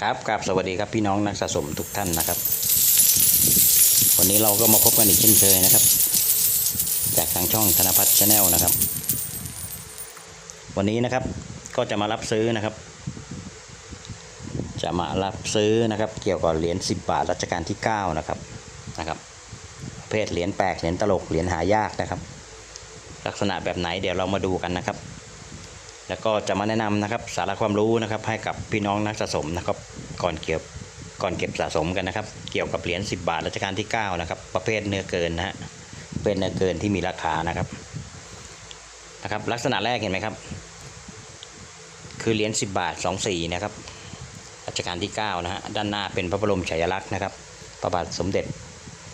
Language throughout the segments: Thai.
ครับกับสวัสดีครับพี่น้องนักสะสมทุกท่านนะครับ วันนี้เราก็มาพบกันอีกเช่นเคยนะครับ จากทางช่องธนพัฒน์ชาแนลนะครับ วันนี้นะครับก็จะมารับซื้อนะครับ จะมารับซื้อนะครับ เกี่ยวกับเหรียญ10 บาทรัชกาลที่ 9 นะครับนะครับประเภทเหรียญแปลกเหรียญตลกเหรียญหายากนะครับ ลักษณะแบบไหนเดี๋ยวเรามาดูกันนะครับ แล้วก็จะมาแนะนำนะครับสาระความรู้นะครับให้กับพี่น้องนักสะสมนะครับก่อนเกี่ยวก่อนเก็บสะสมกันนะครับ เกี่ยวกับเหรียญ10 บาทรัชกาลที่9นะครับประเภทเนื้อเกินนะฮะเป็นเนื้อเกินที่มีราคานะครับนะครับ ลักษณะแรกเห็นไหมครับ คือเหรียญ10 บาท2สีนะครับรัชกาลที่9นะฮะด้านหน้าเป็นพระบรมฉายาลักษณ์นะครับพระบาทสมเด็จ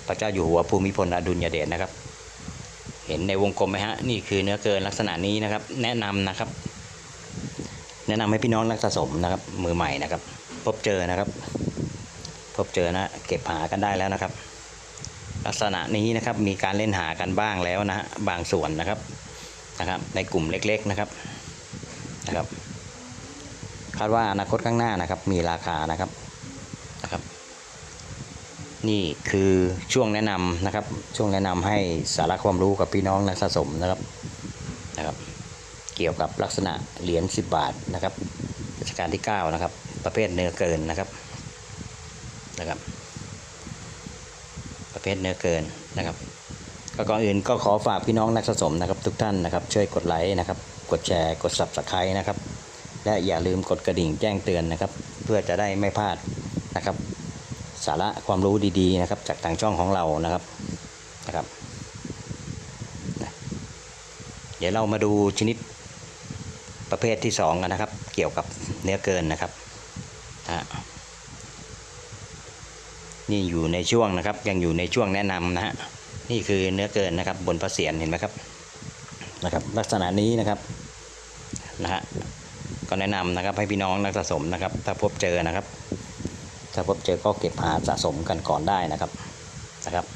พระเจ้าอยู่หัวภูมิพลอดุลยเดชนะครับ เห็นในวงกลมไหมฮะนี่คือเนื้อเกินลักษณะนี้นะครับ แนะนำนะครับ แนะนำให้พี่น้องนักสะสมนะครับ มือใหม่นะครับ พบเจอนะครับ พบเจอนะเก็บหากันได้แล้วนะครับ ลักษณะนี้นะครับมีการเล่นหากันบ้างแล้วนะฮะบางส่วนนะครับนะครับ ในกลุ่มเล็กๆนะครับนะครับคาดว่าอนาคตข้างหน้านะครับ มีราคานะครับนะครับ นี่คือช่วงแนะนำนะครับ ช่วงแนะนำให้สาระความรู้กับพี่น้องนักสะสมนะครับนะครับ เกี่ยวกับลักษณะเหรียญ10 บาทนะครับรัชกาลที่ 9 นะครับ ประเภทเนื้อเกินนะครับนะครับ ประเภทเนื้อเกินนะครับก็ก่อนอื่นก็ขอฝากพี่น้องนักสะสมนะครับ ทุกท่านนะครับ ช่วยกดไลค์นะครับ กดแชร์กด subscribe นะครับ และอย่าลืมกดกระดิ่งแจ้งเตือนนะครับ เพื่อจะได้ไม่พลาดนะครับ สาระความรู้ดีๆนะครับ จากทางช่องของเรานะครับนะครับ เดี๋ยวเรามาดูชนิด ประเภทที่สองกันนะครับ เกี่ยวกับเนื้อเกินนะครับนะนี่อยู่ในช่วงนะครับ ยังอยู่ในช่วงแนะนำนะฮะนี่คือเนื้อเกินนะครับ บนพระเศียรเห็นไหมครับนะครับ ลักษณะนี้นะครับนะฮะก็แนะนำนะครับให้พี่น้องนักสะสมนะครับ ถ้าพบเจอนะครับ ถ้าพบเจอก็เก็บหาสะสมกันก่อนได้นะครับนะครับ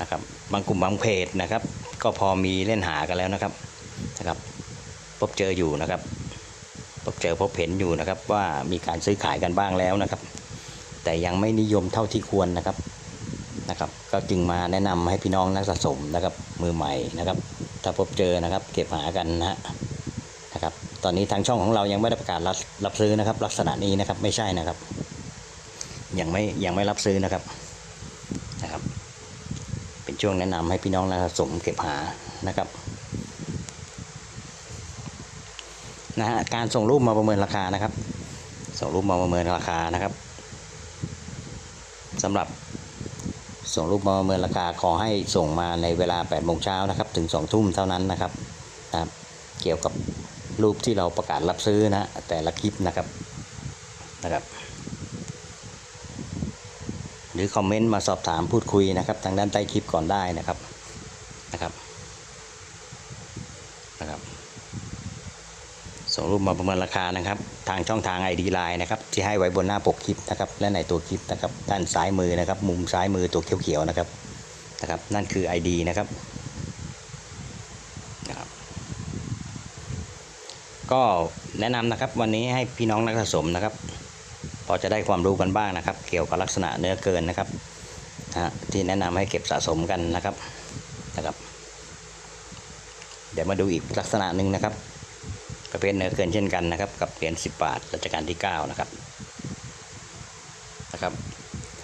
นะครับ บางกลุ่มบางเพจนะครับ ก็พอมีเล่นหากันแล้วนะครับ พบเจออยู่นะครับ พบเจอพบเห็นอยู่นะครับว่ามีการซื้อขายกันบ้างแล้วนะครับ แต่ยังไม่นิยมเท่าที่ควรนะครับนะครับ ก็จึงมาแนะนำให้พี่น้องนักสะสมนะครับ มือใหม่นะครับ ถ้าพบเจอนะครับ เก็บหากันนะฮะนะครับ ตอนนี้ทางช่องของเรายังไม่ได้ประกาศรับรับซื้อนะครับ ลักษณะนี้นะครับไม่ใช่นะครับ ยังไม่ยังไม่รับซื้อนะครับนะครับ เป็นช่วงแนะนำให้พี่น้องนักสะสมเก็บหานะครับ นะฮะการส่งรูปมาประเมินราคานะครับ ส่งรูปมาประเมินราคานะครับสำหรับส่งรูปมาประเมินราคาขอให้ส่งมาในเวลา8โมงเช้านะครับ ถึง2ทุ่มเท่านั้นนะครับนะเกี่ยวกับรูปที่เราประกาศรับซื้อนะแต่ละคลิปนะครับนะครับหรือคอมเมนต์มาสอบถามพูดคุยนะครับ ทางด้านใต้คลิปก่อนได้นะครับนะครับ ส่งรูปมาประเมินราคานะครับ ทางช่องทาง ID Line นะครับที่ให้ไว้บนหน้าปกคลิปนะครับและในตัวคลิปนะครับด้านซ้ายมือนะครับ มุมซ้ายมือตัวเขียวๆนะครับนะครับ นั่นคือ ID นะครับนะครับ ก็แนะนำนะครับวันนี้ให้พี่น้องนักสะสมนะครับพอจะได้ความรู้กันบ้างนะครับ เกี่ยวกับลักษณะเนื้อเกินนะครับนะที่แนะนำให้เก็บสะสมกันนะครับนะครับ เดี๋ยวมาดูอีกลักษณะหนึ่งนะครับ ประเภทเนื้อเกินเช่นกันนะครับ กับเหรียญ10 บาทรัชกาลที่ 9 นะครับนะครับ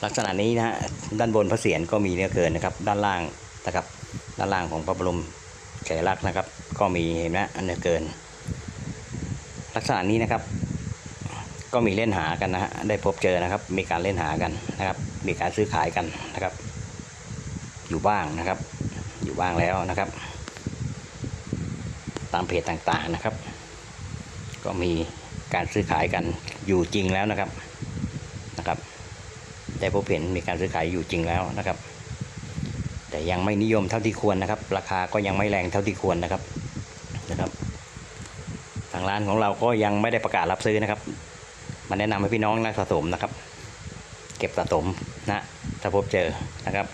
ลักษณะนี้นะฮะด้านบนพระเศียรก็มีเนื้อเกินนะครับ ด้านล่างนะครับ ด้านล่างของพระบรมฉายลักษณ์นะครับ ก็มีเห็นไหมเนื้อเกิน ลักษณะนี้นะครับ ก็มีเล่นหากันนะฮะได้พบเจอนะครับ มีการเล่นหากันนะครับ มีการซื้อขายกันนะครับ อยู่บ้างนะครับ อยู่บ้างแล้วนะครับ ตามเพจต่างๆนะครับ ก็มีการซื้อขายกันอยู่จริงแล้วนะครับนะครับได้พบเห็นมีการซื้อขายอยู่จริงแล้วนะครับ แต่ยังไม่นิยมเท่าที่ควรนะครับ ราคาก็ยังไม่แรงเท่าที่ควรนะครับนะครับ ทางร้านของเราก็ยังไม่ได้ประกาศรับซื้อนะครับมาแนะนำให้พี่น้องนักสะสมนะครับ เก็บสะสมนะถ้าพบเจอนะครับ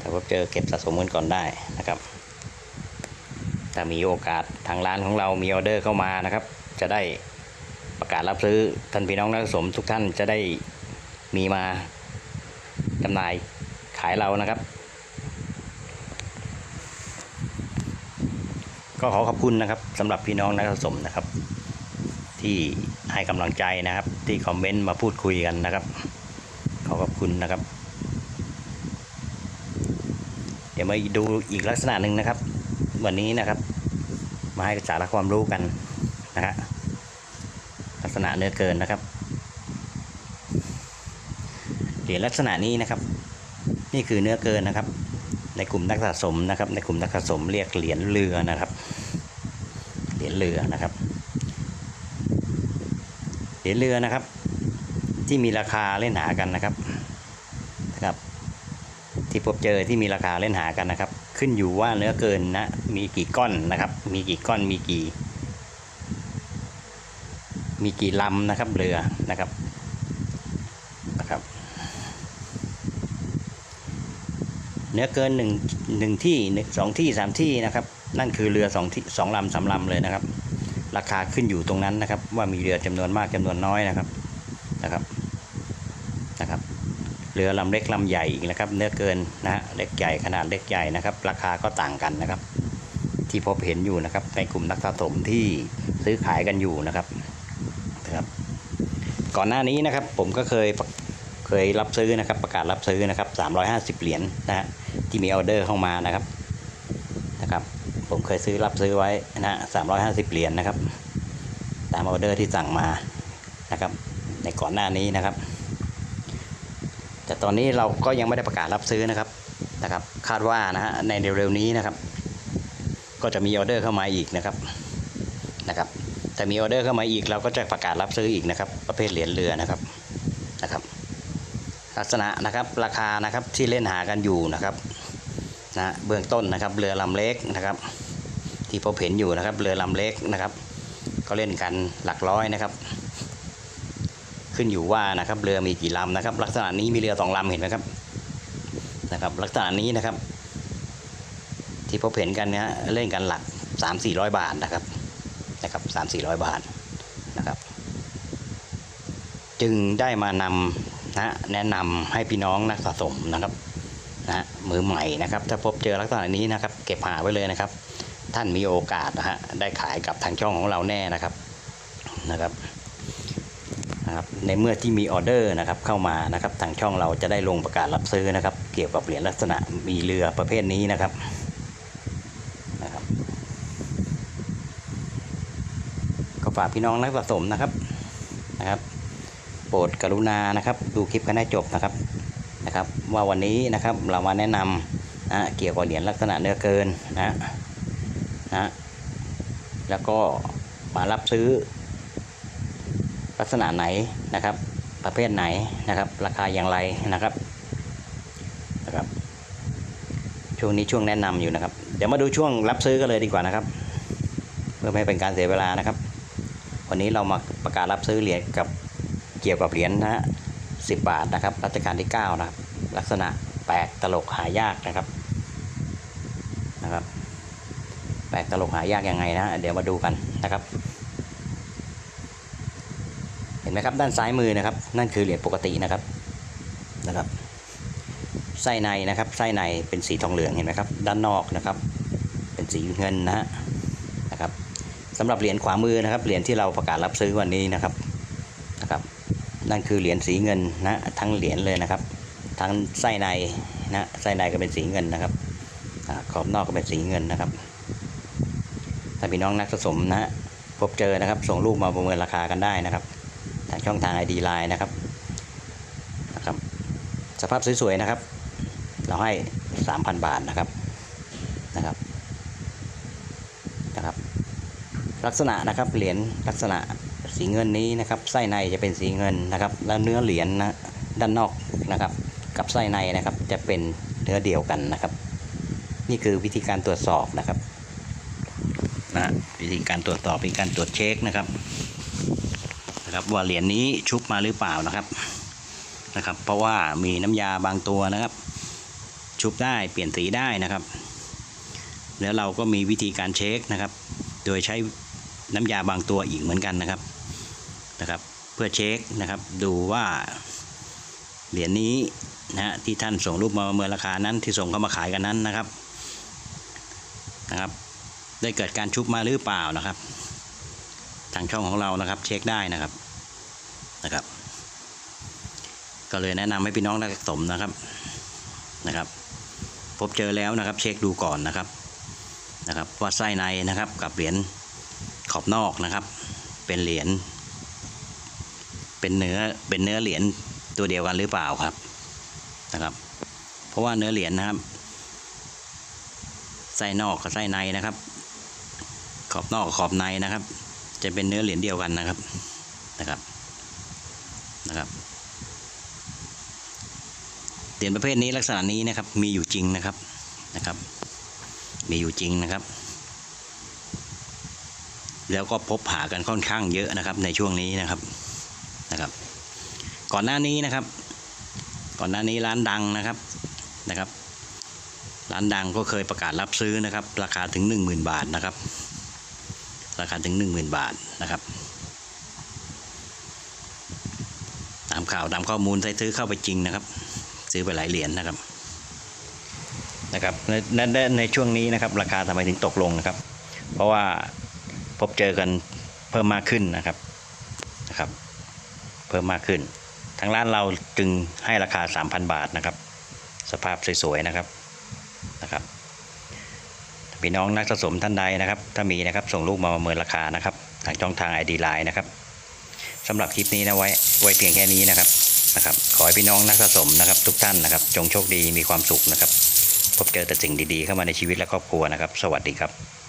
ถ้าพบเจอเก็บสะสมกันก่อนได้นะครับ ถ้ามีโอกาสทางร้านของเรามีออเดอร์เข้ามานะครับ จะได้ประกาศรับซื้อท่านพี่น้องนักสะสมทุกท่านจะได้มีมาจำหน่ายขายเรานะครับ ก็ขอขอบคุณนะครับสำหรับพี่น้องนักสะสมนะครับ ที่ให้กำลังใจนะครับ ที่คอมเมนต์มาพูดคุยกันนะครับ ขอขอบคุณนะครับ เดี๋ยวมาดูอีกลักษณะหนึ่งนะครับ วันนี้นะครับ มาให้สาระความรู้กันนะฮะลักษณะเนื้อเกินนะครับเหรียญลักษณะนี้นะครับ นี่คือเนื้อเกินนะครับ ในกลุ่มนักสะสมนะครับ ในกลุ่มนักสะสมเรียกเหรียญเรือนะครับเหรียญเรือนะครับเหรียญเรือนะครับ ที่มีราคาเล่นหากันนะครับนะครับ ที่พบเจอที่มีราคาเล่นหากันนะครับ ขึ้นอยู่ว่าเนื้อเกินนะ มีกี่ก้อนนะครับ มีกี่ก้อนมีกี่ มีกี่ลำนะครับเรือนะครับนะครับ เนื้อเกินหนึ่งหนึ่งที่หนึ่งสองที่สามที่นะครับ นั่นคือเรือสองที่สองลำสามลำเลยนะครับ ราคาขึ้นอยู่ตรงนั้นนะครับ ว่ามีเรือจำนวนมากจำนวนน้อยนะครับนะครับนะครับ เรือลำเล็กลำใหญ่อีกนะครับ เนื้อเกินนะฮะเล็กใหญ่ขนาดเล็กใหญ่นะครับ ราคาก็ต่างกันนะครับ ที่พบเห็นอยู่นะครับ ในกลุ่มนักสะสมที่ซื้อขายกันอยู่นะครับนะครับ ก่อนหน้านี้นะครับผมก็เคยเคยรับซื้อนะครับ ประกาศรับซื้อนะครับ 350 เหรียญนะฮะที่มีออเดอร์เข้ามานะครับนะครับ ผมเคยซื้อรับซื้อไว้นะฮะ350เหรียญนะครับ ตามออเดอร์ที่สั่งมานะครับ ในก่อนหน้านี้นะครับ แต่ตอนนี้เราก็ยังไม่ได้ประกาศรับซื้อนะครับนะครับ คาดว่านะฮะในเร็วๆนี้นะครับ ก็จะมีออเดอร์เข้ามาอีกนะครับนะครับแต่มีออเดอร์เข้ามาอีกเราก็จะประกาศรับซื้ออีกนะครับ ประเภทเหรียญเรือนะครับนะครับ ลักษณะนะครับราคานะครับที่เล่นหากันอยู่นะครับนะเบื้องต้นนะครับเรือลำเล็กนะครับ ที่พบเห็นอยู่นะครับเรือลำเล็กนะครับ ก็เล่นกันหลักร้อยนะครับ ขึ้นอยู่ว่านะครับเรือมีกี่ลำนะครับ ลักษณะนี้มีเรือสองลำเห็นไหมครับนะครับ ลักษณะนี้นะครับ ที่พบเห็นกันเนี้ยเล่นกันหลักสามสี่ร้อยบาทนะครับนะครับสามสี่ร้อยบาทนะครับ จึงได้มานำนะแนะนำให้พี่น้องนักสะสมนะครับนะมือใหม่นะครับ ถ้าพบเจอลักษณะนี้นะครับ เก็บหาไว้เลยนะครับ ท่านมีโอกาสนะฮะได้ขายกับทางช่องของเราแน่นะครับนะครับ นะครับในเมื่อที่มีออเดอร์นะครับเข้ามานะครับทางช่องเราจะได้ลงประกาศรับซื้อนะครับ เกี่ยวกับเหรียญลักษณะมีเรือประเภทนี้นะครับนะครับ ก็ฝากพี่น้องนักสะสมนะครับนะครับ โปรดกรุณานะครับ ดูคลิปกันให้จบนะครับนะครับ ว่าวันนี้นะครับเรามาแนะนำนะเกี่ยวกับเหรียญลักษณะเนื้อเกินนะนะแล้วก็มารับซื้อ ลักษณะไหนนะครับ ประเภทไหนนะครับ ราคาอย่างไรนะครับนะครับ ช่วงนี้ช่วงแนะนำอยู่นะครับ เดี๋ยวมาดูช่วงรับซื้อกันเลยดีกว่านะครับ เพื่อไม่ให้เป็นการเสียเวลานะครับ วันนี้เรามาประกาศรับซื้อเหรียญกับเกี่ยวกับเหรียญนะฮะสิบาทนะครับรัชกาลที่ 9 นะครับ ลักษณะแปลกตลกหายากนะครับนะครับ แปลกตลกหายากยังไงนะ เดี๋ยวมาดูกันนะครับ ห็นไหมครับด้านซ้ายมือนะครับ นั่นคือเหรียญปกตินะครับนะครับไส้ในนะครับไส้ในเป็นสีทองเหลืองเห็นไหมครับ ด้านนอกนะครับ เป็นสีเงินนะฮะนะครับสำหรับเหรียญขวามือนะครับเหรียญที่เราประกาศรับซื้อวันนี้นะครับนะครับนั่นคือเหรียญสีเงินนะทั้งเหรียญเลยนะครับ ทั้งไส้ในนะไส้ในก็เป็นสีเงินนะครับขอบนอกก็เป็นสีเงินนะครับถ้าพี่น้องนักสะสมนะฮะพบเจอนะครับ ส่งรูปมาประเมินราคากันได้นะครับ ช่องทาง ID Line นะครับนะครับ สภาพสวยๆนะครับ เราให้ 3,000 บาทนะครับนะครับนะครับ ลักษณะนะครับเหรียญลักษณะสีเงินนี้นะครับไส้ในจะเป็นสีเงินนะครับ แล้วเนื้อเหรียญนะด้านนอกนะครับ กับไส้ในนะครับจะเป็นเนื้อเดียวกันนะครับ นี่คือวิธีการตรวจสอบนะครับนะวิธีการตรวจสอบเป็นการตรวจเช็คนะครับ นะครับว่าเหรียญนี้ชุบมาหรือเปล่านะครับนะครับ เพราะว่ามีน้ำยาบางตัวนะครับ ชุบได้เปลี่ยนสีได้นะครับ แล้วเราก็มีวิธีการเช็คนะครับ โดยใช้น้ำยาบางตัวอีกเหมือนกันนะครับนะครับ เพื่อเช็คนะครับดูว่าเหรียญนี้นะฮะที่ท่านส่งรูปมาประเมินราคานั้นที่ส่งเข้ามาขายกันนั้นนะครับนะครับ ได้เกิดการชุบมาหรือเปล่านะครับ ทางช่องของเรานะครับเช็คได้นะครับ นะครับ ก็เลยแนะนำให้พี่น้องนักสะสมนะครับนะครับ พบเจอแล้วนะครับ เช็คดูก่อนนะครับนะครับ ว่าไส้ในนะครับกับเหรียญขอบนอกนะครับ เป็นเหรียญเป็นเนื้อเป็นเนื้อเหรียญตัวเดียวกันหรือเปล่าครับนะครับ เพราะว่าเนื้อเหรียญนะครับไส้นอกกับไส้ในนะครับ ขอบนอกกับขอบในนะครับ จะเป็นเนื้อเหรียญเดียวกันนะครับนะครับ นะครับเหรียญประเภทนี้ลักษณะนี้นะครับ มีอยู่จริงนะครับนะครับ มีอยู่จริงนะครับ แล้วก็พบหากันค่อนข้างเยอะนะครับ ในช่วงนี้นะครับนะครับ ก่อนหน้านี้นะครับ ก่อนหน้านี้ร้านดังนะครับนะครับ ร้านดังก็เคยประกาศรับซื้อนะครับ ราคาถึง 10,000 บาทนะครับ ราคาถึง 10,000 บาทนะครับ ตาม ข่าวตามข้อมูลใช้ซื้อเข้าไปจริงนะครับ ซื้อไปหลายเหรียญนะครับนะครับในในในในช่วงนี้นะครับราคาทำไมถึงตกลงนะครับ เพราะว่าพบเจอกันเพิ่มมากขึ้นนะครับนะครับ เพิ่มมากขึ้นทางร้านเราจึงให้ราคา 3,000 บาทนะครับ สภาพสวยๆนะครับนะครับพี่น้องนักสะสมท่านใดนะครับ ถ้ามีนะครับส่งลูกมาประเมินราคานะครับ ทางช่องทาง ID Line นะครับ สำหรับคลิปนี้นะไว้ไว้เพียงแค่นี้นะครับนะครับ ขอให้พี่น้องนักสะสมนะครับ ทุกท่านนะครับ จงโชคดีมีความสุขนะครับ พบเจอแต่สิ่งดีๆเข้ามาในชีวิตและครอบครัวนะครับ สวัสดีครับ